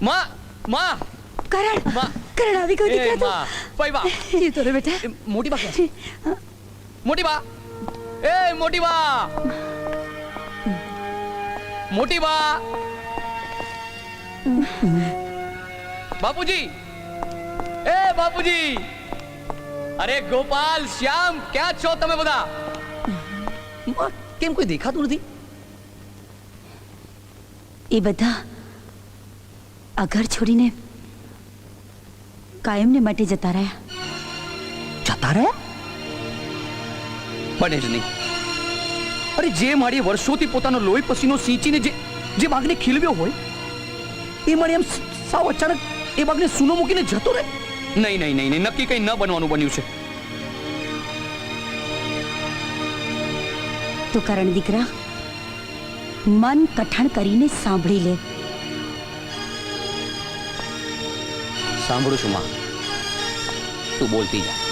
માં માં. કરણ. કરણ આવી ગયો દીકરા તો ભાઈ બા. એ તો રે બેટા. મોટી બા મોટી બા. એ મોટી બા. મોટી બા. બાપુજી. એ બાપુજી. અરે ગોપાલ શ્યામ ક્યાં છો તમે બધા? કેમ કોઈ દેખાતું નથી? એ બધા આ ઘર છોડીને કાયમને માટે જતા રહ્યા. જતા રહ્યા? બને જ નહીં. અરે જે મારી વર્ષોથી પોતાનો લોહી પસીનો સિંચીને જે જે બાગને ખીલવ્યો હોય એ માળી એમ સાવ અચાનક એ બાગને સૂનો મૂકીને જતો રહે? નહીં નહીં નહીં નહીં. નક્કી કંઈ ન બનવાનું બન્યું છે. તો કારણ દીકરા મન કઠણ કરીને સાંભળી લે. સાંભળું છું માં. તું બોલતી જા.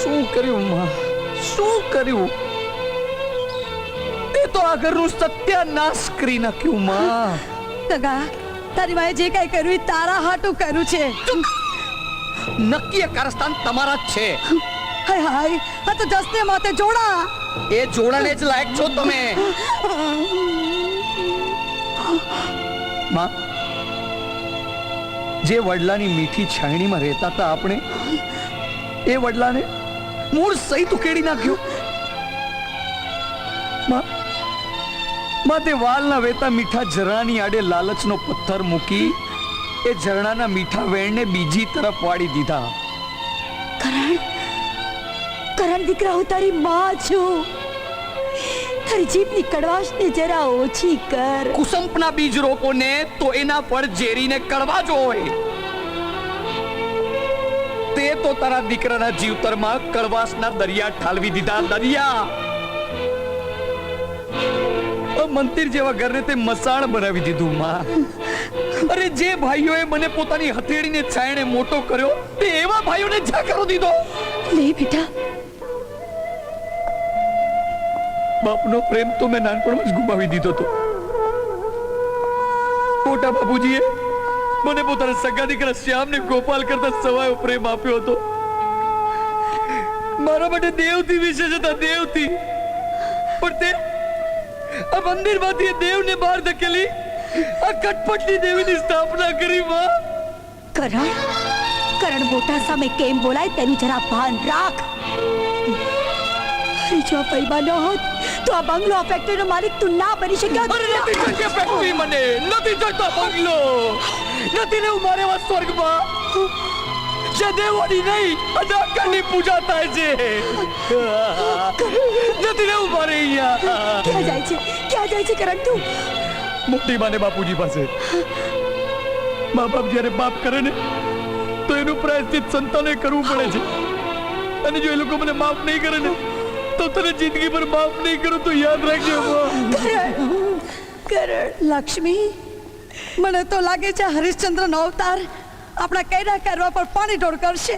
શું કર્યું માં? શું કર્યું? તે તો આ ઘરનું સત્યાનાશ કરી નાખ્યું માં. દગા તારી માએ જે કઈ કર્યું એ તારા હાટું કર્યું છે. નક્કી કારસ્તાન તમારા જ છે. હાય હાય આ તો જસને માથે જોડા. એ જોડાને જ લાયક છો તમે. માં જે વડલાની મીઠી છાયણીમાં રહેતા હતા આપણે એ વડલાને મૂળ સહિત ઉકેડી નાખ્યું. માં તે વાલના વેતા મીઠા ઝરણાની આડે લાલચનો પથ્થર મૂકી એ ઝરણાના મીઠા વેણને બીજી તરફ વાળી દીધા. કરણ કરણ દીકરા હું તારી માં છું. તારી જીભની કડવાશને જરા ઓછી કર. કુસંપના બીજ રોપો ને તો એના પર ઝેરીને કડવા જ હોય. તે તો તારા દીકરાના જીવતરમાં કડવાસના દરિયા ઠાલવી દીધા. દરિયા! મંદિર જેવા ઘરને તે મસાણ બનાવી દીધું માં. અરે જે ભાઈઓએ મને પોતાની હથેળીને છાયણે મોટો કર્યો તે એવા ભાઈઓને જા કરો દીધો. લે બેટા. બાપનો પ્રેમ તો મેં નાનપણમાં જ ગુમાવી દીધો હતો. મોટા બાપુજીએ મને પોતાના સગા દીકરા શ્યામને ગોપાલ કરતા સવાયો પ્રેમ આપ્યો હતો. મારા માટે દેવથી વિશેષ હતા, દેવથી. પણ તે આ મંદિરમાંથી માંથી દેવને બહાર ધકેલી આ કટપટની દેવીની સ્થાપના કરી, માં. કરણ કરણ મોટા સામે કેમ બોલાય તેનું જરા ભાન રાખ. જો પૈબા ન હોત તો આ બંગલો આ ફેક્ટરીનો માલિક તું ના બની શક્યો. અરે નથી જોતી ફેક્ટરી મને. નથી જોતો બંગલો. નથી રહેવું મારે એવા સ્વર્ગમાં. જે દેવોની નહીં અનાકરની પૂજા થાય છે. નથી રહેવું મારે અહીંયા. ક્યાં જાય છે? ક્યાં જાય છે કરણ તું મોટી માને બાપુજી પાસે. મા બાપ જ્યારે પાપ કરે ને તો એનું પ્રાયશ્ચિત સંતાને કરવું પડે છે. અને જો એ લોકો મને માફ નહીં કરે ને તો તને જિંદગી પર માફ નહીં કરું, તો યાદ રાખજે કરણ લક્ષ્મી, મને તો લાગે છે હરિશ્ચંદ્રનો અવતાર આપણા કૈરા કરવા પર પાણી ઢોળ કરશે.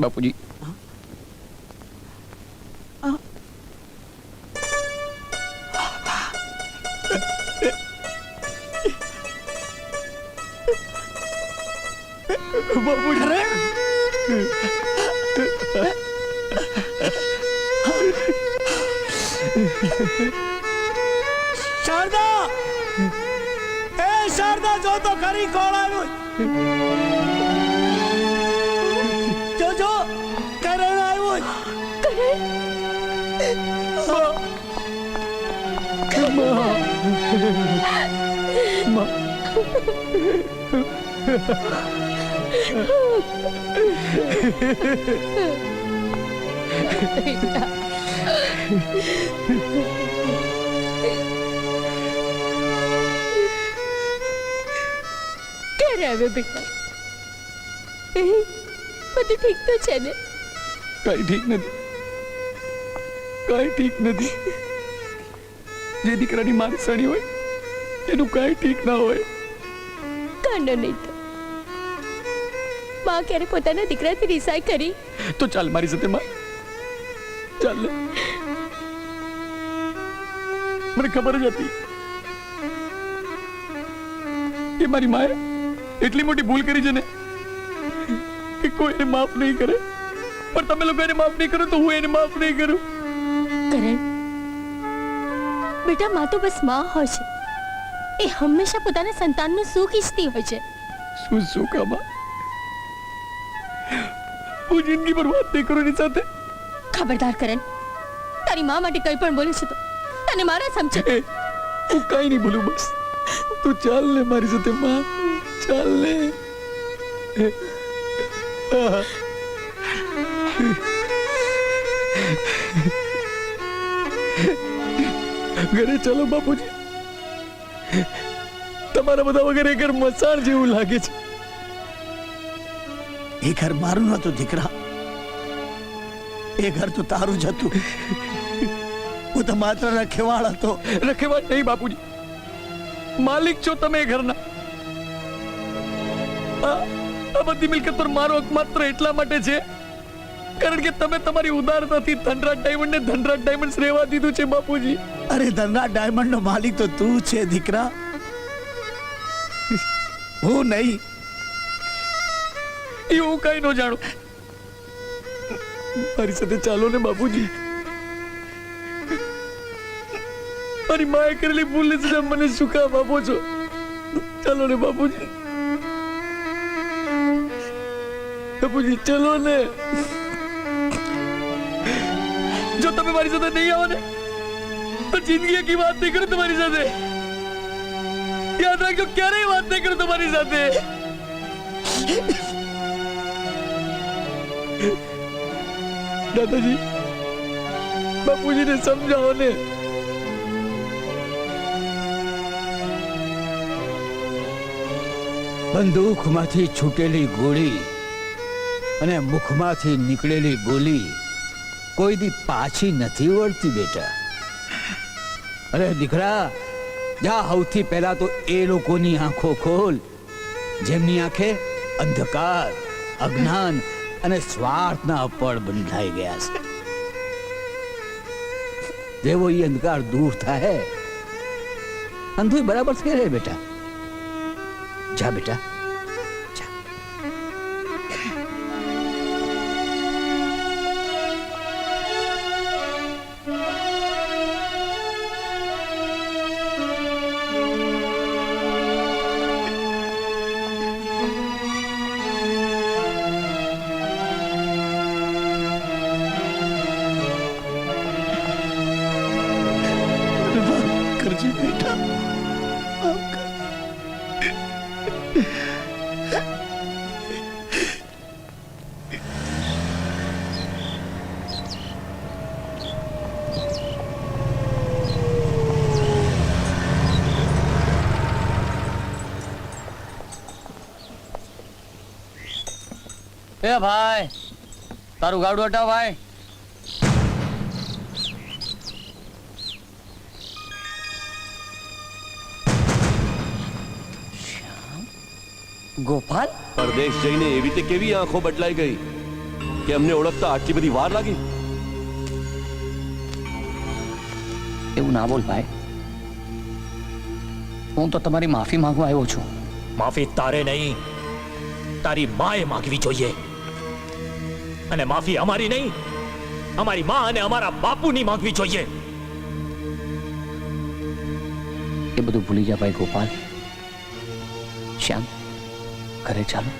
બાપુજી શારદા! એ શારદા જો તો ખરી કોણ આવ્યું? ક્યારે આવ્યો બેટા બધું ઠીક તો છે ને કઈ ઠીક નથી. કઈ ઠીક નથી. જે દીકરાની મારી સણી હોય એનું કઈ ઠીક ના હોય. કાંડો નહીં તો. માં ક્યારે પોતાના દીકરાથી રિસાઈ કરી? તો ચાલ મારી સાથે માં. ચાલ મને ખબર જ હતી એ મારી માએ એટલી મોટી ભૂલ કરી છે ને કે કોઈ એને માફ નહીં કરે. પણ તમે લોકો એને માફ નહીં કરો તો હું એને માફ નહીં કરું. કરણ. બેટા માં તો બસમાં હોય છે. એ હંમેશા પોતાના સંતાનનું સુખ ઈચ્છતી હોય છે. શું શું આમાં હું જિંદગી પર વાત નહીં કરું સાથે. ખબરદાર કરણ તારી માં માટે કંઈ પણ બોલે છે તો તને મારા સમજે હું કઈ નહીં બોલું બસ. તું ચાલ ને મારી સાથે માં. ચાલ ને. આહ. ઘરે ચાલો બાપુજી. તમારા બધા વગર એ ઘર મસાણ જેવું લાગે છે. એ ઘર મારું નતું દીકરા. એ ઘર તો તારું જ હતું. હું તો માત્ર રખેવાળ હતો. રખેવાળ નહીં બાપુજી. માલિક છો તમે એ ઘરના. આ આ બધી મિલકત પર મારો હક માત્ર એટલા માટે છે કારણ કે તમે તમારી ઉદારતાથી ધનરાજ ડાયમંડ ને ધનરાજ ડાયમંડ રહેવા દીધું છે બાપુજી. અરે ધનરાજ ડાયમંડ નો માલિક તો તું છે દીકરા. હું નહીં. એ હું કઈ ન જાણું. મારી સાથે ચાલો ને બાપુજી. મારી માએ કરેલી ભૂલને સજા મને શું કામ આપો છો. ચાલો ને બાપુજી. બાપુજી ચલો ને. જો તમે મારી સાથે નહીં આવો ને તો જિંદગી की વાત નહીં કરું તમારી સાથે યાદ રાખજો ક્યારેય વાત નહીં કરું તમારી સાથે દાદાજી બાપુજીને સમજાવો ને બંદૂકમાંથી છૂટેલી ગોળી અને મુખમાંથી નીકળેલી બોલી કોઈ દી પાછી નથી વળતી બેટા. અરે દીકરા, જા સૌથી પહેલા તો એ લોકોની આંખો ખોલ. જેમની આંખે અંધકાર, અજ્ઞાન અને સ્વાર્થના પડ બંધાઈ ગયા છે. જેવો એ અંધકાર દૂર થાય, અંધુય બરાબર થઈ બેટા. જા બેટા. કરજે બેટા. માફ એ ભાઈ તારું ગાડું હટાવ ભાઈ. ગોપાલ? પરદેશ જઈને એવી રીતે કેવી આંખો બદલાઈ ગઈ કે અમને ઓળખતા આટલી બધી વાર લાગી? એવું ના બોલ ભાઈ. હું તો તમારી માફી માંગવા આવ્યો છું. માફી તારે નહીં. તારી માએ માંગવી જોઈએ. અને માફી અમારી નહીં. અમારી માં અને અમારા બાપુની માંગવી જોઈએ. એ બધું ભૂલી જા ભાઈ ગોપાલ. શ્યામ. ઘરે ચાલો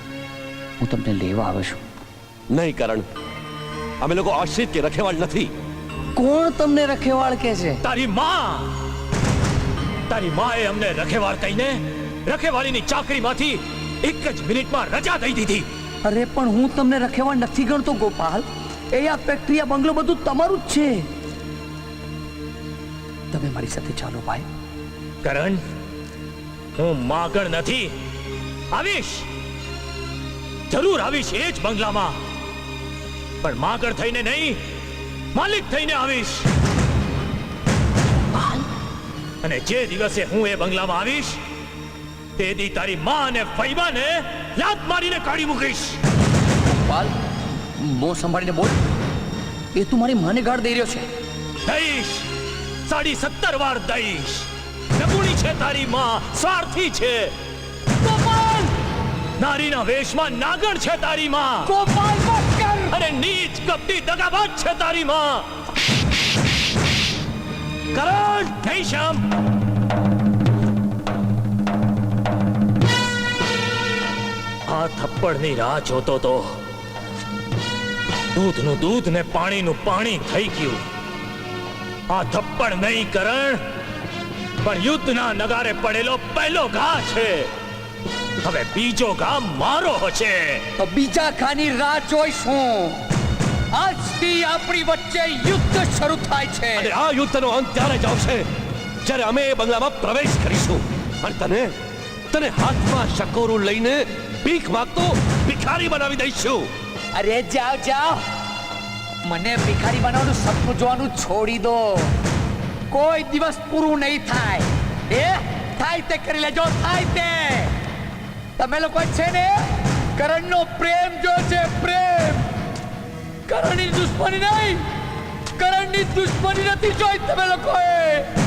હું તમને લેવા આવ્યો છું. નહીં કરણ. અમે લોકો આશ્રિત કે રખેવાળ નથી. કોણ તમને રખેવાળ કે છે? તારી માં! તારી માએ અમને રખેવાળ કહીને રખેવાળીની ચાકરીમાંથી એક જ મિનિટમાં રજા દઈ દીધી. અરે પણ હું તમને રખેવાળ નથી ગણતો ગોપાલ. એ આ ફેક્ટરી આ બંગલો બધું તમારું જ છે. તમે મારી સાથે ચાલો ભાઈ. કરણ હું માગણ નથી. આવીશ. જરૂર આવીશ એ જ બંગલામાં. પણ માગર થઈને નહીં માલિક થઈને આવીશ. અને જે દિવસે હું એ બંગલામાં આવીશ તે દી તારી માં અને ફૈબાને લાત મારીને કાઢી મૂકીશ. ગોપાલ મો સંભાળીને બોલ. એ તું મારી માને ગાળ દઈ રહ્યો છે. દઈશ. સાડી સત્તર વાર દઈશ. નગુણી છે તારી માં સ્વાર્થી છે. નારીના વેશમાં નાગણ છે તારી માં. ગોપાલ બસ અને નીચ કપટી દગાબાજ છે તારી માં. કરણ શ્યામ. આ થપ્પડની રાહ જોતો તો દૂધનું દૂધ ને પાણીનું પાણી થઈ ગયું. આ થપ્પડ નહીં કરણ પણ યુદ્ધના નગારે પડેલો પહેલો ઘા છે. હવે બીજો ગામ મારો હશે તો બીજા ખાની રાહ જોઈશું. આજથી આપણી વચ્ચે યુદ્ધ શરૂ થાય છે. અને આ યુદ્ધનો અંત ત્યારે જ આવશે જ્યારે અમે એ બંગલામાં પ્રવેશ કરીશું. અને તને તને હાથમાં શકોરું લઈને ભીખ માંગતો ભિખારી બનાવી દઈશું. અરે જાઓ જાઓ. મને ભિખારી બનાવવાનું સપનું જોવાનું છોડી દો. કોઈ દિવસ પૂરું નહીં થાય. એ થાય તે કરી લેજો થાય તે. તમે લોકો છે ને કરણનો પ્રેમ જો છે, પ્રેમ. કરણની દુશ્મની નહીં. કરણની દુશ્મની નથી જોઈ તમે લોકોએ.